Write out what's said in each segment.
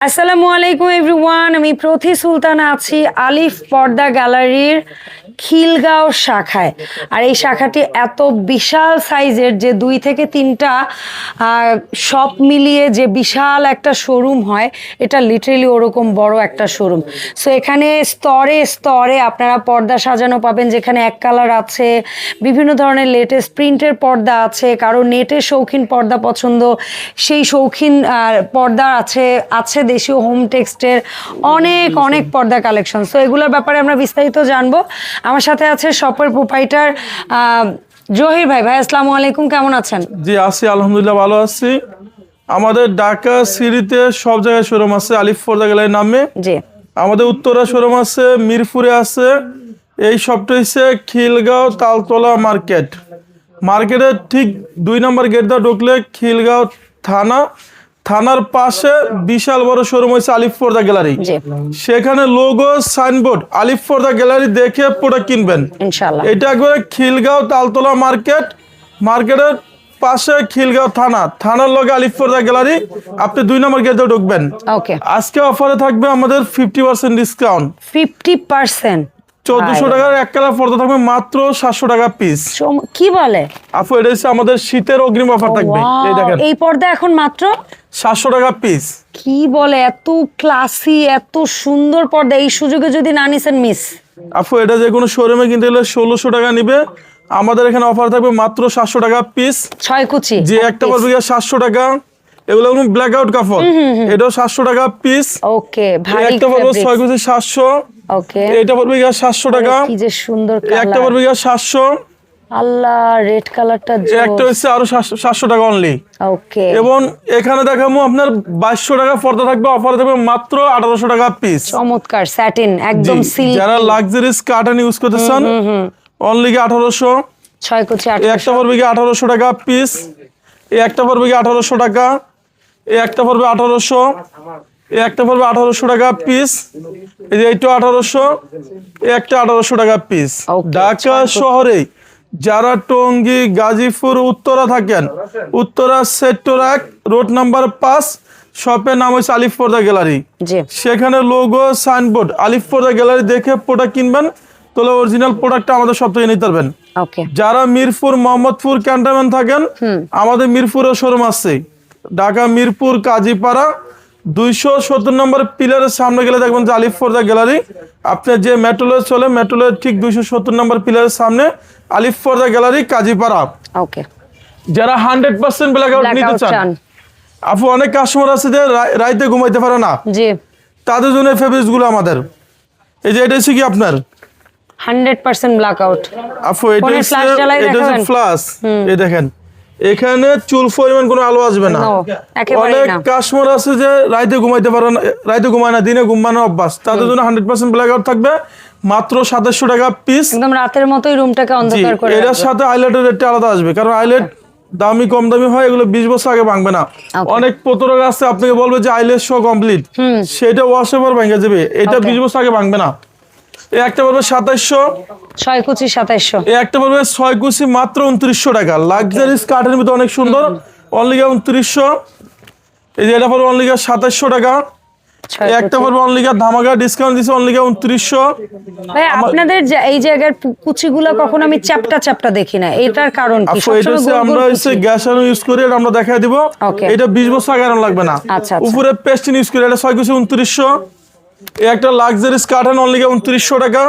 আসসালামু আলাইকুম এভরিওয়ান আমি প্রথি সুলতান আছি আলিফ পর্দা গ্যালারির খিলগাঁও শাখায়। আর এই শাখাটি এত বিশাল সাইজের যে দুই থেকে তিনটা সব মিলিয়ে যে বিশাল একটা শোরুম হয়, এটা লিটারেলি ওরকম বড় একটা শোরুম। সো এখানে স্তরে স্তরে আপনারা পর্দা সাজানো পাবেন, যেখানে এক কালার আছে, বিভিন্ন ধরনের লেটেস্ট প্রিন্টের পর্দা আছে, কারও নেটের শৌখিন পর্দা পছন্দ, সেই শৌখিন পর্দা আছে আছে দেশীয় হোম টেক্সটের অনেক অনেক পর্দা কালেকশন সো এগুলোর ব্যাপারে আমরা বিস্তারিত জানব। আমার সাথে আছে শপের প্রোপাইটার জহির ভাই। ভাই আসসালামু আলাইকুম কেমন আছেন? জি আছি আলহামদুলিল্লাহ ভালো আছি। আমাদের ঢাকা সিরিতে সব জায়গায় শোরুম আছে আলিফ ফোর্দা গ্যালারির নামে। জি। আমাদের উত্তরা শোরুম আছে মিরপুরে আছে। এই সবটা হচ্ছে খিলগাঁও তালতলা মার্কেট। মার্কেটের ঠিক দুই নম্বর গেট দিয়ে ঢুকলে খিলগাঁও থানা। থানার পাশে বিশাল বড় শোরুম হয়েছে আলিফ ফোর্দা গ্যালারি। সেখানে logo signboard Alif Porda gallery দেখে প্রোডাক্ট কিনবেন। এটা একবারে খিলগাঁও তালতলা মার্কেট। মার্কেটের পাশে খিলগাঁও থানা। থানার লগে আলিফপুরদা গ্যালারি। আপনি দুই নম্বর গেটে ঢুকবেন। ওকে। আজকে অফারে থাকবে আমাদের fifty percent discount fifty percent চোদ্দশো টাকার এক কালার পর্দা থাকবে মাত্র সাতশো টাকা পিস কি বলে? আপু এটা হচ্ছে আমাদের শীতের অগ্রিম অফার থাকবে। এই দেখেন। এই পর্দা এখন মাত্র সাতশো টাকা পিস কি বলে এত ক্লাসি এত সুন্দর পর্দা এই সুযোগে যদি না নিছেন মিস আপু এটা যে কোনো শোরুমে কিনতে গেলে ষোলোশো টাকা নিবে। আমাদের এখানে অফার থাকবে মাত্র সাতশো টাকা পিস ছয় কুচি যে একটা পড়বে সাতশো টাকা এগুলো ব্ল্যাক আউট কাপড়। এটাও সাতশো টাকা পিস ওকে ভারী একটা পড়বে ছয় কেজি সাতশো। ওকে। এটা পড়বে সাতশো টাকা। কি যে সুন্দর এই একটা কালার পড়বে গিয়া সাতশো। আল্লাহ রেড কালারটা একটা হচ্ছে আরও সাতশো- টাকা অনলি ওকে এবং এখানে দেখাবো আপনার বাইশশো টাকা পর্দা থাকবে অফারে থাকবে মাত্র আঠারোশো টাকা পিস চমৎকার স্যাটিন একদম সিল্ক যারা লাক্সারিস কার্টন ইউজ করতে চান অনলি গিয়ে আঠারোশো। ছয় কুচি একটা পড়বে গিয়ে আঠারোশো টাকা পিস এই একটা পড়বে গিয়ে আঠারোশো টাকা এই একটা পড়বে আঠারোশো এই একটা পড়বে আঠারোশো টাকা পিস এই যে এইটা আঠারোশো এই একটা আঠারোশো টাকা পিস ঢাকা শহরে যারা টঙ্গী গাজীপুর উত্তরা থাকেন উত্তরা সেক্টর এক রোড নাম্বার পাঁচ শপের নাম হচ্ছে আলিফ পর্দা গ্যালারি সেখানে লোগো সাইনবোর্ড আলিফ পর্দা গ্যালারি দেখে প্রোডাক্ট কিনবেন তাহলে অরিজিনাল প্রোডাক্টটা আমাদের সব থেকে নিতে পারবেন। যারা মিরপুর মোহাম্মদপুর ক্যান্টনমেন্ট থাকেন আমাদের মিরপুরের শোরুম আছে। ঢাকা মিরপুর কাজীপাড়া দুইশো সত্তর নম্বর পিলারের সামনে গেলে দেখবেন যে আলিফ ফোর্দা গ্যালারি। আপনি যে মেট্রোলে চলে মেট্রোলের ঠিক দুইশো সত্তর নম্বর পিলারের সামনে আলিফ ফোর্দা গ্যালারি কাজীপাড়া। ওকে। যারা হান্ড্রেড পার্সেন্ট ব্ল্যাক আউট নিতে চান আপু অনেক কাস্টমার আছে যে রাইতে ঘুমাইতে পারে না। জি। তাদের জন্য ফেব্রিক্সগুলো আমাদের। এই যে এটা হচ্ছে কি আপনার? হান্ড্রেড পার্সেন্ট ব্ল্যাক আউট আপু এটা হচ্ছে? ফ্লাশ এই দেখেন এখানে চুল পরিমাণ কোনো আলো আসবে না। অনেক না। কাস্টমার আছে যে রাইতে ঘুমাইতে পারে না রাইতে ঘুমায় না দিনে ঘুমানো অভ্যাস। তাদের জন্য হান্ড্রেড পার্সেন্ট ব্ল্যাক আউট থাকবে। মাত্র সাতাশশো টাকা পিস একদম রাতের মতোই রুমটাকে অন্ধকার করে এটার সাথে হাইলাইটের রেটটা আলাদা আসবে। কারণ হাইলাইট দামি কম দামি হয় এগুলো বিশ বছর আগে ভাঙবে না। অনেক প্রতারক আছে আপনাকে বলবে যে আইলেট শো কমপ্লিট সেটা ওয়াশ ওভার ভেঙে যাবে। এটা বিশ বছর আগে ভাঙবে না। এই একটা বলবে সাতাশশো ছয় কুচি সাতাইশশো। এই একটা পড়বে ছয় কুচি মাত্র উনত্রিশশো টাকা। লাক্সারিস কাঠের ভিতরে অনেক সুন্দর। অনলি উনত্রিশশো। এই যে এটা পড়বে অনলি সাতাশশো টাকা। একটা। পড়বে ধামাকা ডিসকাউন্ট দিচ্ছে অনলি উনত্রিশশো। ভাই আপনাদের যে- এই জায়গার কুচিগুলো কখনো আমি চ্যাপটা চ্যাপটা দেখি না। এটার কারণ কি? আমরা। হচ্ছে গ্যাস ইউজ করি এটা আমরা দেখাই দিব। এটা বিশ বছর আগে লাগবে না। আচ্ছা, আচ্ছা। উপরে পেস্টিন ইউজ করি এটা ছয় কুচি উনত্রিশশো। এই একটা লাক্সারিস কাঠেন অনলি টাকা।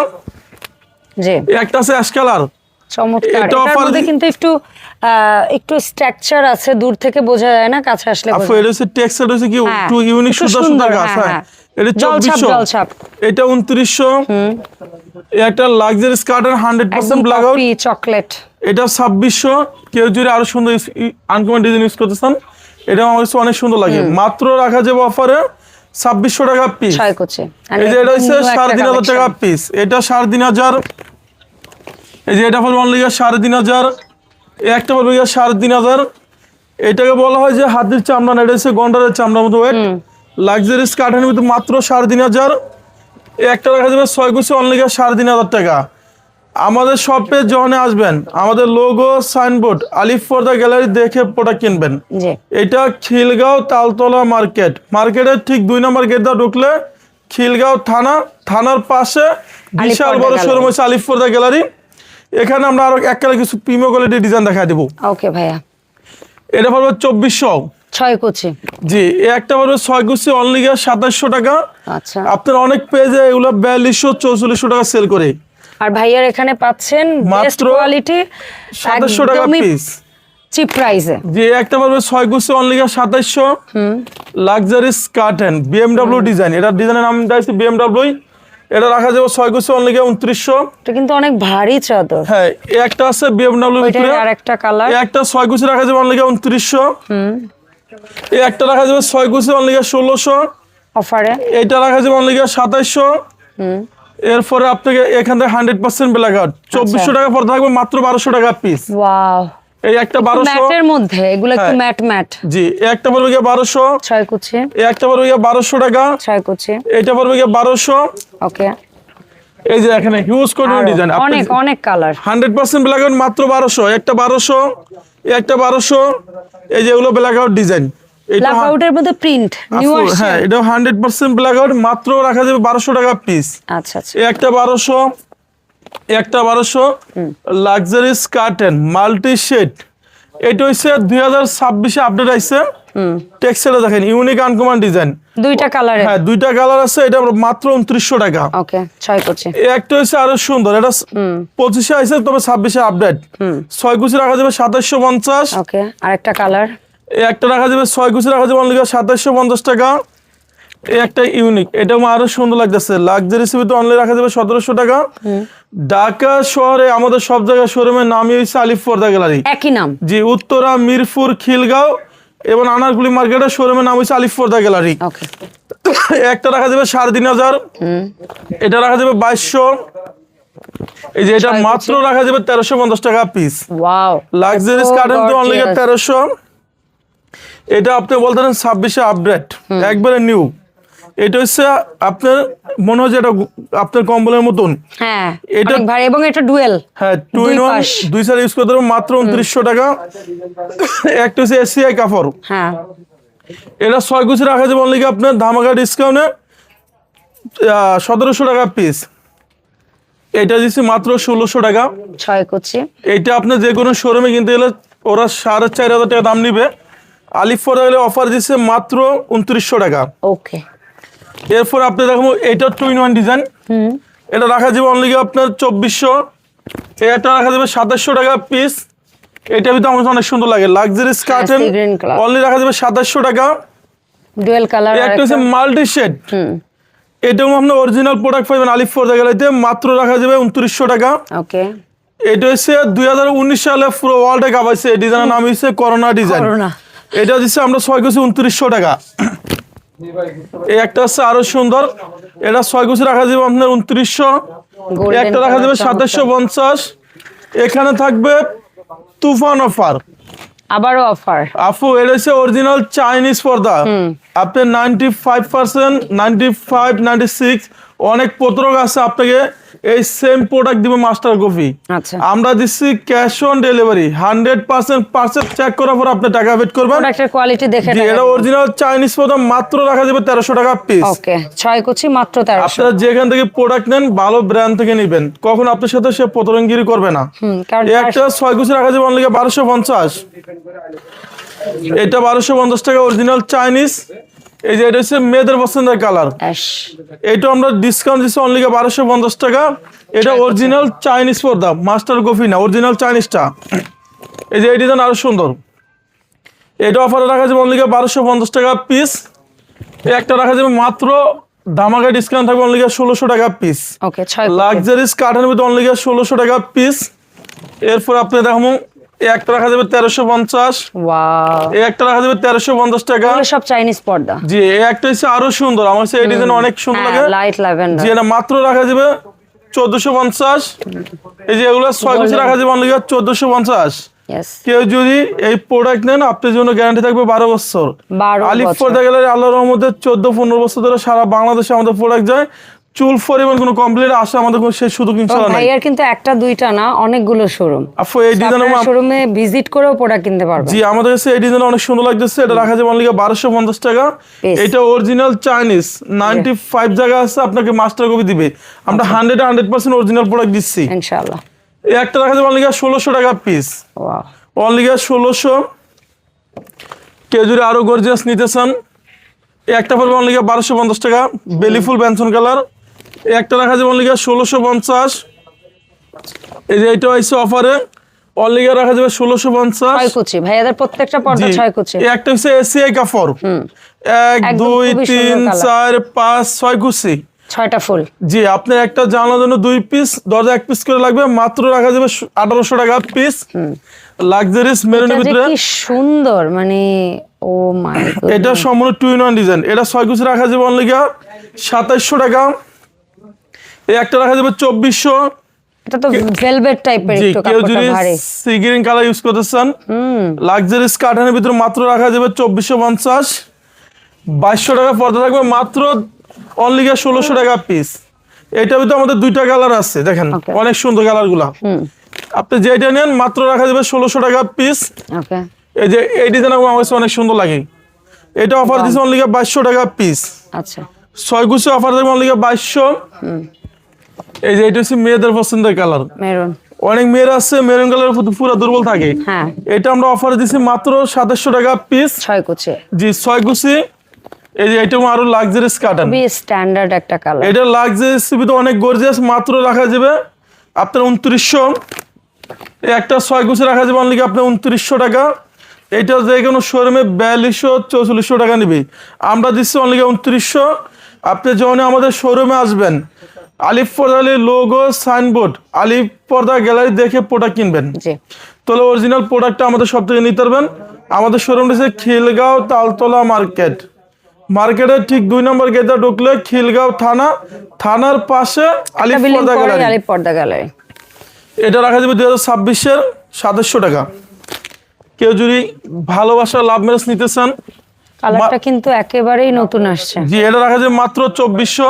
জি। একটা আছে অ্যাশ কালার চমৎকার। এটার মধ্যে কিন্তু একটু একটু স্ট্রাকচার আছে দূর থেকে বোঝা যায় না কাছে আসলে আপু এটা হচ্ছে টেক্সচার হচ্ছে কি একটু ইউনিক সুন্দর সুন্দর, সুন্দর গাছ হ্যাঁ। এটা ব্ল্যাক আউট চকলেট কেউ যদি আরও সুন্দর আনকমন ডিজাইন ইউজ করতে চান এটা আমার কাছে অনেক সুন্দর লাগে। মাত্র রাখা যাবে অফারে ছাব্বিশশো টাকা পিস এই যে এটা হচ্ছে সাড়ে তিন হাজার টাকা পিস এটা সাড়ে তিন হাজার। এই যে এটা পড়বে অনলি সাড়ে তিন হাজার। একটা পড়বে সাড়ে তিন হাজার। এটাকে বলা হয় যে হাতির চামড়া না এটা হচ্ছে গন্ডারের চামড়ার মতো ওয়েট লাক্সারিস কাঠের মধ্যে মাত্র সাড়ে তিন হাজার। একটা রাখা যাবে ছয় কুচি অনলি সাড়ে তিন হাজার টাকা। আমাদের শপে যখন আসবেন আমাদের লোগো সাইনবোর্ড আলিফ পর্দা গ্যালারি দেখে প্রোডাক্ট কিনবেন। এটা খিলগাঁও তালতলা মার্কেট মার্কেটের ঠিক দুই নম্বর গেট ঢুকলে খিলগাঁও থানা থানার পাশে বিশাল বড়। শোরুম হচ্ছে আলিফ পর্দা গ্যালারি এখানে আমরা আরও এক কালে কিছু প্রিমিয় কোয়ালিটির ডিজাইন দেখা দেবো। ওকে ভাইয়া। এটা পড়বে চব্বিশশো। ছয় কুচি। জি একটা পড়বে ছয় কুচি অনলি সাতাশশো টাকা। আচ্ছা। আপনার অনেক পেজে এগুলো বিয়াল্লিশশো চৌচল্লিশশো টাকা সেল করে। আর ভাইয়ার এখানে পাচ্ছেন বেস্ট কোয়ালিটি সাতাশশো টাকা পিস চিপ প্রাইসে যে একটা পারবে ছয় কুচি অনলি গিয়ে সাতাশশো। লাক্সারিস কার্টেন বিএমডাব্লিউ ডিজাইন এটার ডিজাইনের নাম দিয়েছে বিএমডাব্লিউ এটা রাখা যাবে ছয় কুচি অনলি গিয়ে উনত্রিশশো। এটা কিন্তু অনেক ভারী চাদর। হ্যাঁ একটা আছে বিএমডাব্লিউ ভিতরে। আর একটা কালার একটা ছয় কুচি রাখা যাবে অনলি গিয়ে উনত্রিশশো। এ একটা রাখা যাবে ছয় কুচি অনলি গিয়ে ষোলোশো। অফারে। এইটা রাখা যাবে অনলি গিয়ে সাতাইশশো এরপরে আপনাকে এখান থেকে হান্ড্রেড পার্সেন্ট বেলা কার্ড চব্বিশশো টাকা পর থাকবে মাত্র বারোশো টাকা পিস ওয়াও। এই একটা বারোশো ম্যাটের মধ্যে এগুলো একটু হ্যাঁ। Mat mat. জি একটা পড়বে গিয়ে বারোশো। ছয় কুচি। একটা পড়বে গিয়ে বারোশো টাকা। ছয় কুচি। এটা পড়বে গিয়ে ওকে। এই যে এখানে হিউজ ডিজাইন অনেক অনেক colour hundred percent black out মাত্র বারোশো। একটা বারোশো একটা বারোশো। এই যে এগুলো ব্ল্যাক আউট ডিজাইন এটা ব্ল্যাক আউটের মধ্যে প্রিন্ট নিউ আসছে হ্যাঁ এটা হান্ড্রেড পার্সেন্ট ব্ল্যাক আউট মাত্র রাখা যাবে বারোশো টাকা পিস আচ্ছা আচ্ছা। একটা বারোশো একটা বারোশো লাক্সারিস কার্টেন মাল্টি শেড এটা দুই হাজার ছাব্বিশে আপডেট আসছে টেক্সটাইলে দেখেন ইউনিক আনকমান ডিজাইন দুইটা কালারে হ্যাঁ দুইটা কালার আছে এটা মাত্র উনত্রিশশো টাকা। ওকে ছয় কুচি একটা হচ্ছে আরও সুন্দর এটা পঁচিশে আছে তবে ছাব্বিশে আপডেট ছয় কুচি রাখা যাবে সাতাশশো পঞ্চাশ। ওকে আরেকটা কালার একটা রাখা যাবে ছয় কুচি রাখা যাবে অনলি সাতাশশো পঞ্চাশ টাকা। এই একটা ইউনিক এটা আমার আরও সুন্দর লাগতেছে। লাক্সারি সিবিতে অনলি রাখা যাবে সতেরোশো টাকা। ঢাকা শহরে আমাদের সব জায়গায় শোরুমের নামই হচ্ছে আলিফ পর্দা গ্যালারি একই নাম। জি উত্তরা মিরপুর খিলগাঁও এবং আনারগুলি মার্কেটের শোরুমের নাম হচ্ছে আলিফ পর্দা গ্যালারি একটা রাখা যাবে সাড়ে তিন হাজার। এটা রাখা যাবে বাইশশো। এই যে এটা মাত্র রাখা যাবে তেরোশো পঞ্চাশ টাকা পিস কার্টেন তো অনলি তেরোশো। এটা আপনি বলতে পারেন ছাব্বিশে আপডেট একবারে নিউ এটা হচ্ছে আপনার মনে হচ্ছে এটা আপনার কম্বলের মতন। হ্যাঁ এটা- ভারী এবং এটা ডুয়েল হ্যাঁ টু ইন ওয়ান। দুই ইউজ করতে পারবেন মাত্র উনত্রিশশো টাকা। একটা হচ্ছে এসিআই কাপড় হ্যাঁ। এটা ছয় গুছি রাখা যাবে অনলি আপনার ধামাকা ডিসকাউন্টে সতেরোশো টাকা পিস এটা দিচ্ছি মাত্র ষোলোশো টাকা। ছয় কুচি। এইটা আপনার যে কোনো শোরুমে কিনতে গেলে ওরা সাড়ে চার হাজার টাকা দাম নিবে। আলিফ গেলে অফার দিচ্ছে মাত্র উনত্রিশশো টাকা। ওকে এরপর আপনি দেখব এটা টু ইন ওয়ান ডিজাইন এটা রাখা যাবে অনলি আপনার চব্বিশশো। এটা রাখা যাবে সাতাশশো টাকা পিস এটা ভিতরে আমার অনেক সুন্দর লাগে। Luxury curtain. অনলি রাখা যাবে সাতাশশো টাকা। ডুয়েল কালার একটা হচ্ছে মাল্টি শেড এটাও আপনার অরিজিনাল প্রোডাক্ট পাবেন আলিফ ফোর গেলাইতে মাত্র রাখা যাবে উনত্রিশশো টাকা। ওকে এটা হচ্ছে দুই হাজার উনিশ সালে পুরো ওয়ার্ল্ডে কাপাইছে এই ডিজাইনের নাম হচ্ছে করোনা ডিজাইন। এটা দিচ্ছে আমরা ছয় কুচি উনত্রিশশো টাকা। এই একটা হচ্ছে আরও সুন্দর। এটা ছয় কুচি রাখা যাবে আপনার উনত্রিশশো। একটা রাখা যাবে সাতাশশো পঞ্চাশ। এখানে থাকবে তুফান অফার। আবারও অফার। আপু এটা হচ্ছে অরিজিনাল চাইনিজ পর্দা। আপনি ninety five percent ninety five ninety six অনেক পত্রক আছে আপনাকে। এই সেম প্রোডাক্ট দিবে মাস্টার কপি আচ্ছা। আমরা দিচ্ছি cash on delivery hundred percent parcel check করার পর আপনি টাকা পেড করবেন। কোয়ালিটি দেখে এটা অরিজিনাল চাইনিজ পর্দা মাত্র রাখা যাবে তেরোশো টাকা পিস ওকে ছয় কুচি মাত্র তেরোশো। আপনারা যেখান থেকে প্রোডাক্ট নেন ভালো ব্র্যান্ড থেকে নেবেন। কখন আপনার সাথে সে পতরঙ্গিরি করবে না। একটা ছয় কুচি রাখা যাবে অনলি বারোশো পঞ্চাশ। এটা বারোশো পঞ্চাশ টাকা অরিজিনাল চাইনিজ এই যে এটা হচ্ছে মেয়েদের পছন্দের কালার। এটা আমরা ডিসকাউন্ট দিচ্ছি অনলি বারোশো পঞ্চাশ টাকা। এটা অরিজিনাল চাইনিজ পর্দা। মাস্টার কফি না অরিজিনাল চাইনিজটা এই যে এই ডিজাইন আরও সুন্দর। এটা অফারে রাখা যাবে অনলি বারোশো পঞ্চাশ টাকা পিস একটা রাখা যাবে মাত্র ধামাকা ডিসকাউন্ট থাকবে অনলি ষোলোশো টাকা পিস লাক্সারিস কাঠের মধ্যে অনলি ষোলোশো টাকা পিস এরপর আপনি দেখো এই একটা রাখা যাবে তেরোশো পঞ্চাশ। একটা রাখা যাবে তেরোশো পঞ্চাশ টাকা। সব চাইনিজ পর্দা। জি একটা হচ্ছে আরও সুন্দর। আমার কাছে ডিজাইন অনেক সুন্দর হ্যাঁ লাগে। লাইট ল্যাভেন্ডার জি এটা মাত্র রাখা যাবে চোদ্দশো পঞ্চাশ। এই যে এগুলো ছয় বছর রাখা যাবে চোদ্দশো পঞ্চাশ। কেউ যদি এই প্রোডাক্ট নেন আপনার জন্য গ্যারান্টি থাকবে বারো বছর। আলিফ পর্দা গেলে আল্লাহ রহমদের চোদ্দ পনেরো বছর ধরে সারা বাংলাদেশে আমাদের প্রোডাক্ট যায়। চুল পরিমাণ কোনো কমপ্লেন আসে আমাদের কোনো সেই সুযোগ তো ইনশাল্লাহ নাই। ভাইয়ার কিন্তু একটা দুইটা না অনেকগুলো শোরুম আপু এই ডিজাইনের শোরুমে ভিজিট করেও প্রোডাক্ট কিনতে পারবেন। জি আমাদের কাছে এই ডিজাইন অনেক সুন্দর লাগতেছে এটা রাখা যাবে অনলি বারোশো পঞ্চাশ টাকা। এটা অরিজিনাল চাইনিজ নাইনটি ফাইভ জায়গা আছে আপনাকে মাস্টার কপি দিবে। আমরা আচ্ছা। Hundred hundred percent original product দিচ্ছি। ইনশাআল্লাহ। এই একটা রাখা যাবে অনলি ষোলোশো টাকা পিস ওয়াও অনলি ষোলোশো। কেউ যদি আরও গর্জিয়াস নিতে চান একটা পড়বে অনলি বারোশো পঞ্চাশ টাকা বেলি ফুল ব্যঞ্জন কালার। একটা রাখা যাবে অনলি ষোলোশো পঞ্চাশ। এই যে এটা হয়েছে অফারে। অনলি রাখা যাবে ষোলোশো পঞ্চাশ। ছয় কুচি। ভাইয়াদের প্রত্যেকটা পর্দা ছয় কুচি। একটা হচ্ছে এসিআই কাপড় এক দুই তিন চার পাঁচ ছয় কুচি। ছয়টা ফুল। জি আপনার একটা জানার জন্য দুই পিস দরজা এক পিস করে লাগবে। মাত্র রাখা যাবে আঠারোশো টাকা পিস। লাক্সারিস মেরুনের ভিতরে। কি সুন্দর মানে ও মাই এটা সম্পূর্ণ টু ইন ওয়ান ডিজাইন। এটা ছয় কুচি রাখা যাবে অনলি সাতাইশশো টাকা। এই একটা রাখা যাবে চব্বিশশো। এটা তো ভেলভেট টাইপের একটু কেউ যদি ভারী। সিগ্রিন কালার ইউজ করতে চান লাক্সারিস ভিতরে মাত্র রাখা যাবে চব্বিশশো পঞ্চাশ। বাইশশো টাকা পর্দা থাকবে মাত্র অনলি ষোলোশো টাকা পিস এটার ভিতরে আমাদের দুইটা কালার আছে দেখেন অনেক সুন্দর কালারগুলা আপনি যেটা নেন মাত্র রাখা যাবে ষোলোশো টাকা পিস এই যে এই ডিজাইন আমার কাছে অনেক সুন্দর লাগে। এটা অফার দিচ্ছে অনলি বাইশশো টাকা পিস আচ্ছা। ছয় গুছি অফার থাকবে অনলি বাইশশো। এই যে এটা হচ্ছে মেয়েদের পছন্দের কালার। মেরুন। অনেক মেয়েরা আছে মেরুন কালার পুরো দুর্বল থাকে। হ্যাঁ। এটা আমরা অফার দিচ্ছি মাত্র সাতাশশো টাকা পিস ছয় কুচি। জি ছয় গুছি এই যে এটা আরও লাক্সারিস কাটান খুবই স্ট্যান্ডার্ড একটা কালার এটা লাক্সারিস ভিতরে অনেক গর্জিয়াস মাত্র রাখা যাবে আপনার উনত্রিশশো। এই একটা ছয় গুছি রাখা যাবে অনলি আপনার উনত্রিশশো টাকা। এটা যে কোনো শোরুমে বিয়াল্লিশশো চৌচল্লিশশো টাকা নিবে। আমরা দিচ্ছি অনলি উনত্রিশশো। আপনি যখন আমাদের শোরুমে আসবেন আলিফ পর্দা লোগো সাইনবোর্ড আলিফ পর্দা গ্যালারি দেখে প্রোডাক্ট কিনবেন। তাহলে অরিজিনাল প্রোডাক্টটা আমাদের সব থেকে নিতে পারবেন। আমাদের শোরুম রয়েছে খিলগাঁও তালতলা মার্কেট মার্কেটের ঠিক দুই নম্বর গেটে ঢুকলে খিলগাঁও থানা। থানার পাশে আলিফ পর্দা গ্যালারি আলিপ পর্দা গ্যালারি এটা রাখা যাবে দুই হাজার ছাব্বিশের সাতাশশো টাকা। কেউ যদি ভালোবাসা লাভ ম্যারেজ নিতে চান কালারটা কিন্তু একেবারেই নতুন আসছে। জি এটা রাখা যাবে মাত্র চব্বিশশো।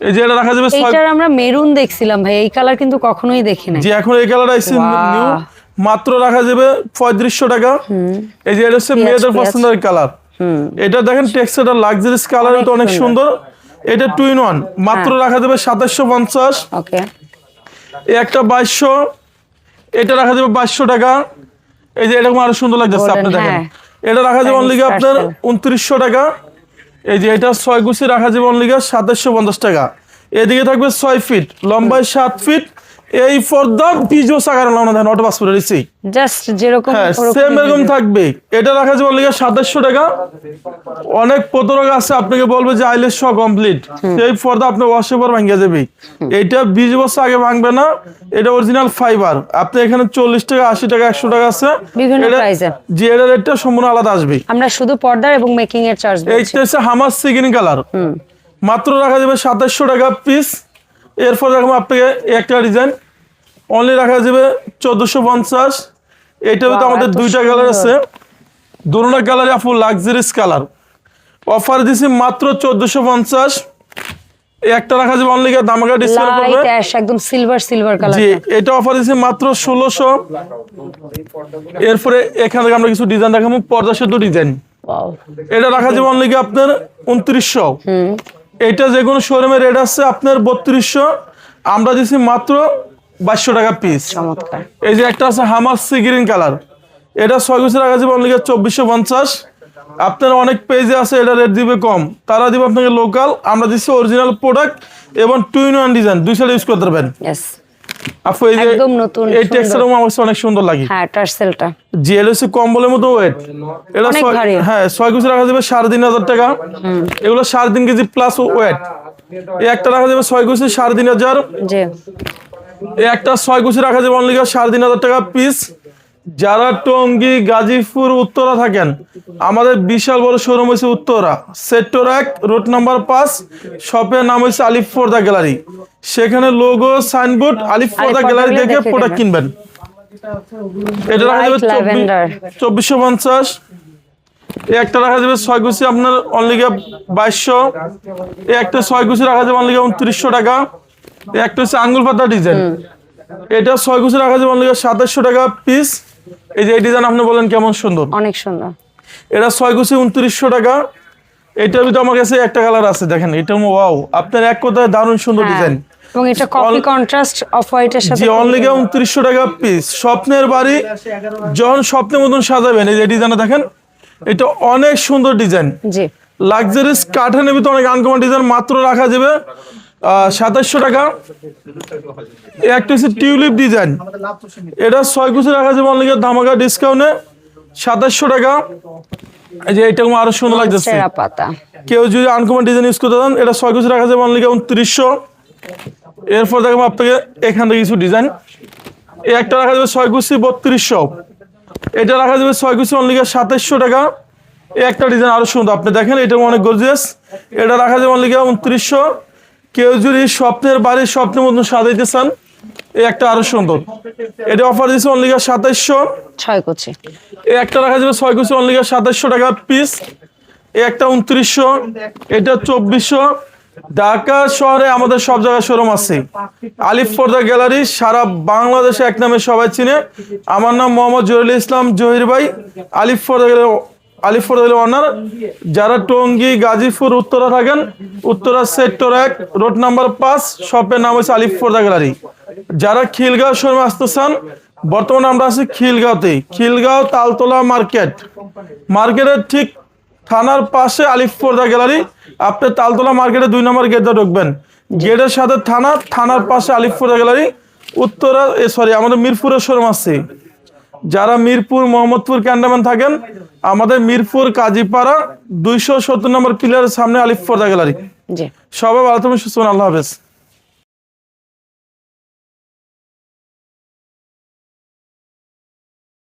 এই যে এটা রাখা যাবে ছয় আমরা মেরুন দেখছিলাম ভাই এই কালার কিন্তু কখনোই দেখি নাই যে এখন এই কালার। নিউ মাত্র রাখা যাবে পঁয়ত্রিশশো টাকা। এই যে এটা হচ্ছে মেয়েদের। পছন্দের কালার এটা দেখেন টেক্সচারটা লাক্সারিস কালার তো অনেক সুন্দর। এটা টু ইন ওয়ান মাত্র হ্যাঁ। রাখা যাবে সাতাশশো পঞ্চাশ। ওকে এই একটা বাইশশো। এটা রাখা যাবে বাইশশো টাকা। এই যে এরকম আরও সুন্দর লাগতেছে আপনি দেখেন। হ্যাঁ। এটা রাখা যাবে অনলি আপনার pastel। উনত্রিশশো টাকা। এই যে এটা ছয় গুছি রাখা যাবে অনলিগা সাতাশশো পঞ্চাশ টাকা। এদিকে থাকবে ছয় ফিট লম্বায় সাত ফিট এই পর্দা বিজো সাগার লাউনা দেন অটো পাসপোর্ট রিসি জাস্ট যেরকম হ্যাঁ সেম এরকম থাকবে। এটা রাখা যাবে অনলি সাতাশশো টাকা। অনেক প্রতারক আছে আপনাকে বলবে যে আইলেস সহ কমপ্লিট সেই পর্দা আপনার ওয়াশে পর ভাঙ্গা যাবে এটা বিশ বছর আগে ভাঙবে না এটা অরিজিনাল ফাইবার আপনি এখানে চল্লিশ টাকা আশি টাকা একশো টাকা আছে। বিভিন্ন এ। জি এটা রেটটা সম্পূর্ণ আলাদা আসবে। আমরা শুধু পর্দার এবং মেকিং এর চার্জ বলছি এইটা হচ্ছে হামার সিগিন কালার মাত্র রাখা যাবে সাতাশশো টাকা পিস এরপর রাখব আপনাকে একটা ডিজাইন অনলি রাখা যাবে চোদ্দশো পঞ্চাশ। ভিতরে Wow, আমাদের দুইটা কালার আছে। দুটা কালার আপু লাক্সারিস কালার অফার দিছি মাত্র চোদ্দশো পঞ্চাশ। একটা রাখা যাবে অনলি দামাকা ডিসকাউন্ট করবে। একদম সিলভার সিলভার কালার জি এটা অফার দিছি মাত্র ষোলোশো। এরপরে এখান থেকে আমরা কিছু ডিজাইন দেখাবো পর্দা সেদ্ধ ডিজাইন এটা রাখা যাবে অনলি আপনার উনত্রিশশো। এটা যে কোনো শোরুমে রেট আছে আপনার বত্রিশশো। আমরা দিছি মাত্র বাইশশো টাকা পিস চমৎকার। এই যে একটা আছে হামার সি গ্রিন কালার এটা ছয় বছর রাখা যাবে অনলি চব্বিশশো পঞ্চাশ। আপনার অনেক পেজে আছে এটা রেট দিবে কম। তারা দিবে আপনাকে লোকাল আমরা দিচ্ছি অরিজিনাল প্রোডাক্ট এবং টু ইন ওয়ান ডিজাইন দুই সাইড ইউজ করতে পারবেন আপু এই যে একদম নতুন, এই সুন্দর। আমার কাছে অনেক সুন্দর লাগে। হ্যাঁ টার্সেলটা কম্বলের মতো ওয়েট এটা হ্যাঁ ছয় কেজি রাখা যাবে সাড়ে তিন হাজার টাকা। এগুলো সাড়ে তিন কেজি প্লাস ওয়েট এই একটা রাখা যাবে ছয় কেজি সাড়ে তিন হাজার। একটা ছয় কেজি রাখা যাবে অনলি সাড়ে তিন হাজার টাকা পিস যারা টঙ্গী গাজীপুর উত্তরা থাকেন আমাদের বিশাল বড় শোরুম হয়েছে উত্তরা। সেক্টর এক রোড নাম্বার পাঁচ শপের নাম হয়েছে আলিফ ফোর্দা গ্যালারি সেখানে logo signboard Alif Porda gallery দেখে প্রোডাক্ট কিনবেন। এটা রাখা যাবে চব্বিশশো পঞ্চাশ। একটা রাখা যাবে ছয় কুচি আপনার অনলি বাইশশো। একটা ছয় কুচি রাখা যাবে অনলি উনত্রিশশো টাকা। একটা হচ্ছে আঙ্গুল পাতা ডিজাইন এটা ছয় কুচি রাখা যাবে অনলি সাতাশশো টাকা পিস এই যে এই ডিজাইন আপনি বলেন কেমন সুন্দর? অনেক সুন্দর। এটা ছয় কুচি উনত্রিশশো টাকা। এটার ভিতরে আমার কাছে একটা কালার আছে দেখেন এটা ওয়াও আপনার এক কথায় দারুণ সুন্দর হ্যাঁ। ডিজাইন এবং এটা কফি কন্ট্রাস্ট অফ হোয়াইটের সাথে জি অনলি টাকা পিস স্বপ্নের বাড়ি যখন স্বপ্নের মতন সাজাবেন এই যে ডিজাইনটা দেখেন এটা অনেক সুন্দর ডিজাইন জি। লাক্সারিস কাঠানের ভিতরে অনেক আনকমন ডিজাইন মাত্র রাখা যাবে সাতাশশো টাকা। একটা হচ্ছে টিউলিপ ডিজাইন। এটা ছয় কুচি রাখা যাবে অনলি ধামাকা ডিসকাউন্টে। সাতাশশো টাকা। এই যে এটা আরও সুন্দর লাগতেছে। কেউ যদি আনকমন ডিজাইন ইউজ করতে চান এটা ছয় কুচি রাখা যাবে অনলি উনত্রিশশো। এরপর দেখব আপনাকে এখান থেকে কিছু ডিজাইন এই একটা রাখা যাবে ছয় কুচি বত্রিশশো। এটা রাখা যাবে ছয় কুচি অনলি সাতাশশো টাকা। এই একটা ডিজাইন আরও সুন্দর। আপনি দেখেন এটা অনেক গর্জিয়াস এটা রাখা যাবে অনলি উনত্রিশশো। কেউ যদি স্বপ্নের বাড়ির স্বপ্নের মতন সাজাইতে চান এই একটা আরও সুন্দর। এটা অফার দিচ্ছে অনলি সাতাশশো ছয় কুচি। এই একটা রাখা যাবে ছয় কুচি অনলি সাতাশশো টাকা পিস এই একটা উনত্রিশশো এটা চব্বিশশো। ঢাকা শহরে আমাদের সব জায়গায় শোরুম আছে। আলিফ ফোর্দা গ্যালারি সারা বাংলাদেশে এক নামে সবাই চিনে। আমার নাম মোহাম্মদ জহিরুল ইসলাম জহির ভাই। আলিফ ফোর্দা গ্যালারি গ্যালারি অনার যারা টঙ্গী, গাজীপুর, উত্তরা থাকেন, উত্তরা সেক্টর এক, রোড নাম্বার পাঁচ, শপের নাম হচ্ছে আলিফ ফোর্দা গ্যালারি। যারা খিলগাঁও শোরুমে আসতে চান, বর্তমানে আমরা আছি খিলগাঁওতে। খিলগাঁও তালতলা মার্কেট। মার্কেটের ঠিক থানার পাশে আলিফপোর্দা গ্যালারি। আপনি তালতলা মার্কেটে দুই নম্বর গেটে ঢুকবেন। গেটের সাথে থানা, থানার পাশে আলিফপোর্দা গ্যালারি। উত্তরা সরি আমাদের মিরপুরের শোরুম আছে। যারা মিরপুর মোহাম্মদপুর ক্যান্ডাম্যান থাকেন আমাদের মিরপুর কাজীপাড়া দুইশো সত্তর নম্বর পিলারের সামনে আলিফপোর্দা গ্যালারি। জি। সবাই ভালো থাকবেন সুস্থ আল্লাহ হাফেজ।